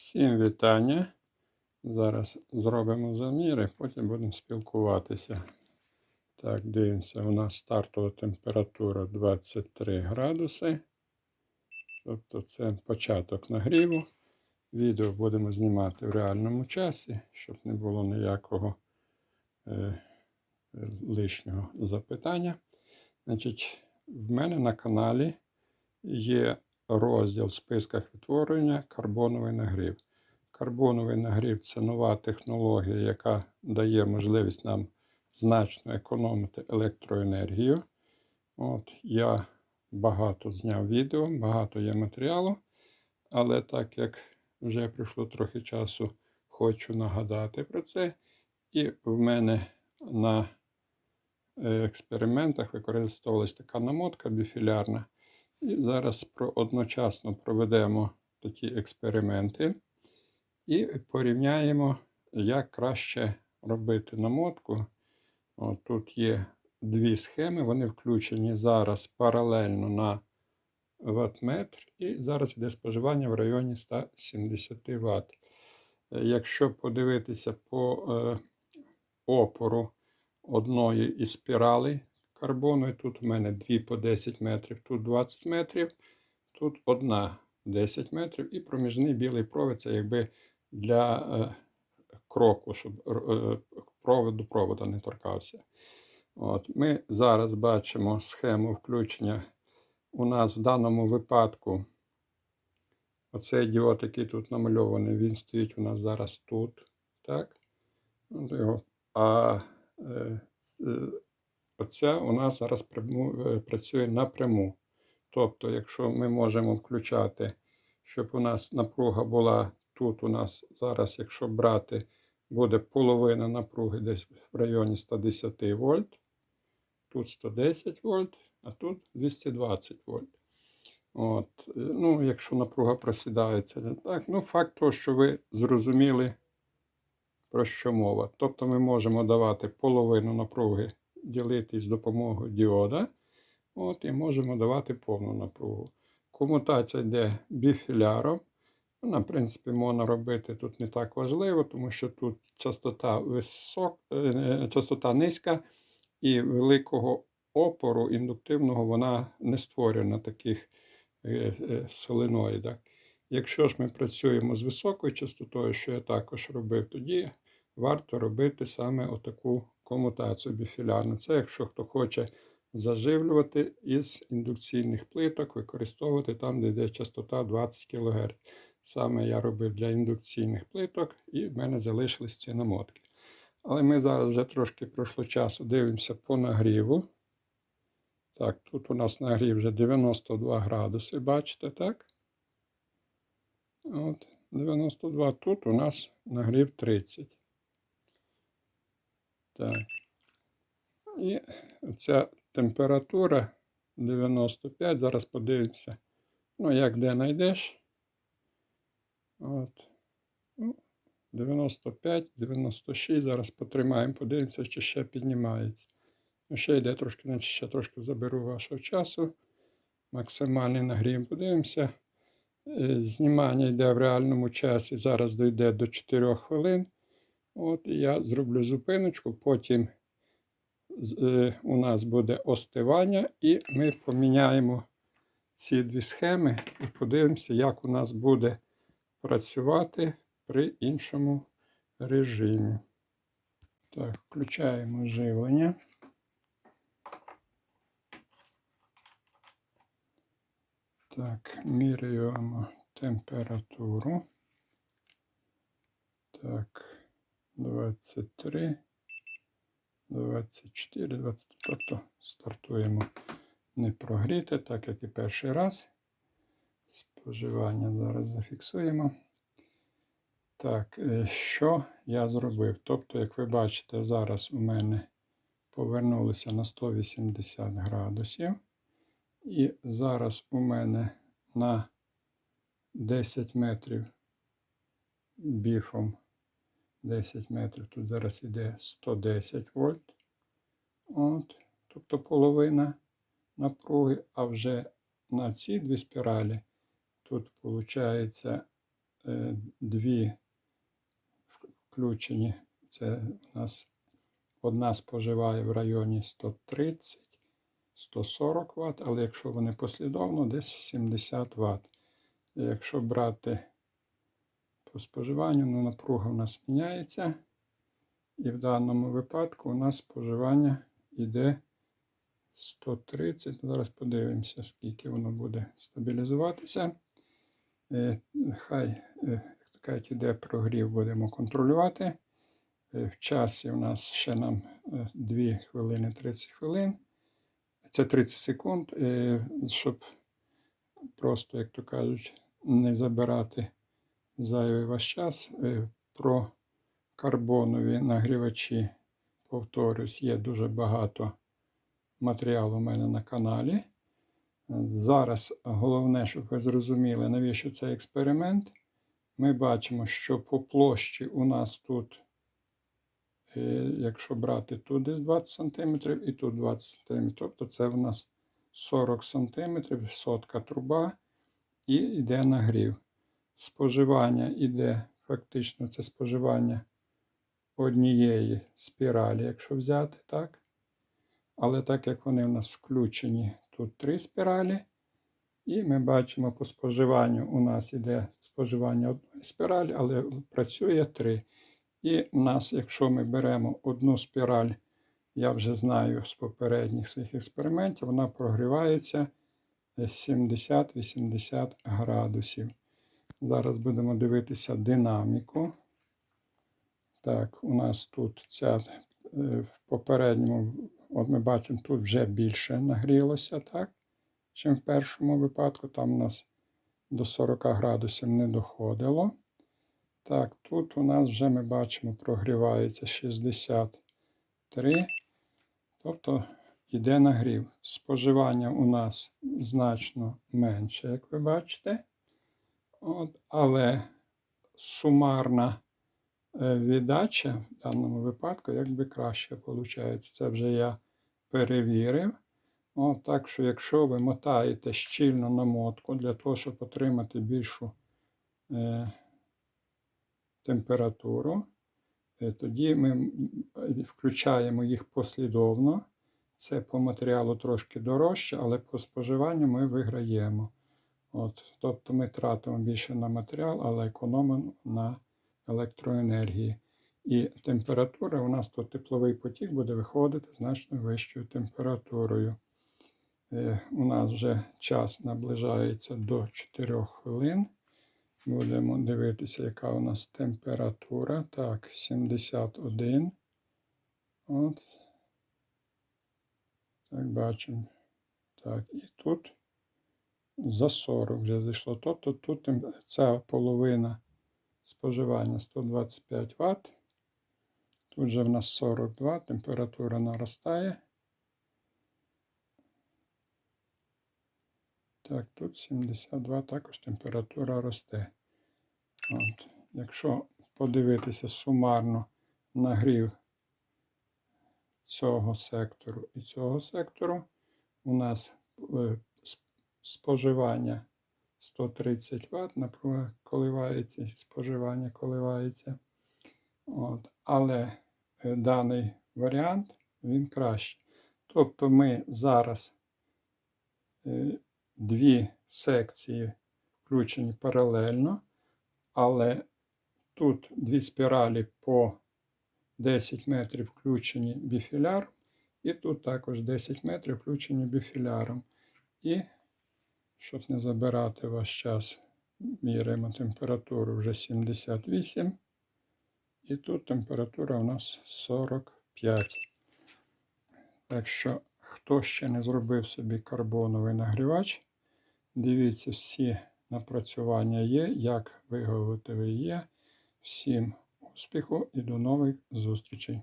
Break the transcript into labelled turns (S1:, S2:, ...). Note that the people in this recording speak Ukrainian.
S1: Всім вітання. Зараз зробимо заміри, потім будемо спілкуватися. Так, дивимося, у нас стартова температура 23 градуси. Тобто це початок нагріву. Відео будемо знімати в реальному часі, щоб не було ніякого е, лишнього запитання. Значить, в мене на каналі є розділ в списках відтворення карбоновий нагрів. Карбоновий нагрів це нова технологія, яка дає можливість нам значно економити електроенергію. От, Я багато зняв відео, багато є матеріалу, але так як вже пройшло трохи часу, хочу нагадати про це. І в мене на е, експериментах використовувалась така намотка біфілярна. І зараз про, одночасно проведемо такі експерименти і порівняємо, як краще робити намотку. О, тут є дві схеми, вони включені зараз паралельно на ваттметр, і зараз йде споживання в районі 170 Вт. Якщо подивитися по е, опору одної із спіралей, карбону. І тут у мене дві по 10 метрів, тут 20 метрів, тут одна 10 метрів, і проміжний білий провід це якби для е, кроку, щоб е, провод до провода не торкався. От, Ми зараз бачимо схему включення. У нас в даному випадку оцей діод, який тут намальований, він стоїть у нас зараз тут. так? А е, Оця у нас зараз е, працює напряму. Тобто, якщо ми можемо включати, щоб у нас напруга була тут, у нас зараз, якщо брати, буде половина напруги десь в районі 110 вольт. Тут 110 вольт, а тут 220 вольт. От. Е, ну, Якщо напруга просідається, так. Ну, факт того, що ви зрозуміли, про що мова. Тобто ми можемо давати половину напруги ділити з допомогою діода. От, І можемо давати повну напругу. Комутація йде біфіляром. Вона, в принципі, можна робити тут не так важливо, тому що тут частота висок, е, частота низька і великого опору індуктивного вона не створює на таких е, е, соленоїдах. Якщо ж ми працюємо з високою частотою, що я також робив, тоді варто робити саме отаку комутацію біфілярну. Це якщо хто хоче заживлювати із індукційних плиток, використовувати там, де йде частота 20 кГц. Саме я робив для індукційних плиток, і в мене залишились ці намотки. Але ми зараз вже трошки пройшло часу, дивимося по нагріву. Так, тут у нас нагрів вже 92 градуси, бачите, так? От, 92. Тут у нас нагрів 30. Так. І ця температура 95. Зараз подивимося. Ну, як де знайдеш. От. Ну, 95, 96. Зараз потримаємо, подивимося, чи ще піднімається. Ну, ще йде трошки, значить ще трошки заберу вашого часу. Максимальний нагрів. Подивимося. Е, знімання йде в реальному часі. Зараз дойде до 4 хвилин. От я зроблю зупиночку, потім е, у нас буде остивання, і ми поміняємо ці дві схеми і подивимося, як у нас буде працювати при іншому режимі. Так, включаємо живлення. Так, міряємо температуру. Так. 23, 24, 20. Тобто стартуємо не прогріти, так як і перший раз. Споживання зараз зафіксуємо. Так, е, що я зробив? Тобто, як ви бачите, зараз у мене повернулося на 180 градусів. І зараз у мене на 10 метрів біфом 10 метрів. Тут зараз йде 110 вольт. От, Тобто половина напруги, а вже на ці дві спіралі тут виходить е, дві включені. Це у нас одна споживає в районі 130 140 Вт, але якщо вони послідовно, десь 70 Вт. Якщо брати по споживанню, ну, напруга у нас міняється. І в даному випадку у нас споживання йде 130. Зараз подивимося, скільки воно буде стабілізуватися. Е, Хай, е, як то кажуть, іде прогрів, будемо контролювати. Е, В часі у нас ще нам 2 хвилини 30 хвилин. Це 30 секунд, е, щоб просто, як то кажуть, не забирати зайвий ваш час. Е, Про карбонові нагрівачі, повторюсь, є дуже багато матеріалу у мене на каналі. Зараз головне, щоб ви зрозуміли, навіщо цей експеримент. Ми бачимо, що по площі у нас тут, е, якщо брати тут десь 20 см і тут 20 см, тобто це в нас 40 см, сотка труба і йде нагрів. Споживання йде, фактично, це споживання однієї спіралі, якщо взяти так. Але так як вони в нас включені, тут три спіралі. І ми бачимо по споживанню у нас іде споживання одної спіралі, але працює три. І у нас, якщо ми беремо одну спіраль, я вже знаю з попередніх своїх експериментів, вона прогрівається 70-80 градусів. Зараз будемо дивитися динаміку. Так, у нас тут ця е, в попередньому, от ми бачимо, тут вже більше нагрілося, так? Чим в першому випадку. Там у нас до 40 градусів не доходило. Так, тут у нас вже ми бачимо, прогрівається 63. Тобто йде нагрів. Споживання у нас значно менше, як ви бачите. От, Але сумарна е, віддача в даному випадку якби краще виходить. Це вже я перевірив. От, так що, якщо ви мотаєте щільно намотку для того, щоб отримати більшу е, температуру, е, тоді ми включаємо їх послідовно. Це по матеріалу трошки дорожче, але по споживанню ми виграємо. От, тобто ми тратимо більше на матеріал, але економимо на електроенергії. І температура у нас тут тепловий потік буде виходити значно вищою температурою. Е, У нас вже час наближається до 4 хвилин. Будемо дивитися, яка у нас температура. Так, 71. От. Так, бачимо. Так, і тут за 40 вже зайшло. Тобто тут ця половина споживання 125 Вт. Тут же в нас 42, температура наростає. Так, тут 72, також температура росте. От. Якщо подивитися сумарно нагрів цього сектору і цього сектору, у нас е, споживання 130 Вт, напруга коливається, споживання коливається. От. Але е, даний варіант він краще. Тобто ми зараз е, дві секції включені паралельно, але тут дві спіралі по 10 метрів включені біфіляром, і тут також 10 метрів включені біфіляром. І, щоб не забирати ваш час, міряємо температуру вже 78. І тут температура у нас 45. Так що, хто ще не зробив собі карбоновий нагрівач, дивіться, всі напрацювання є, як виготовити є. Всім успіху і до нових зустрічей!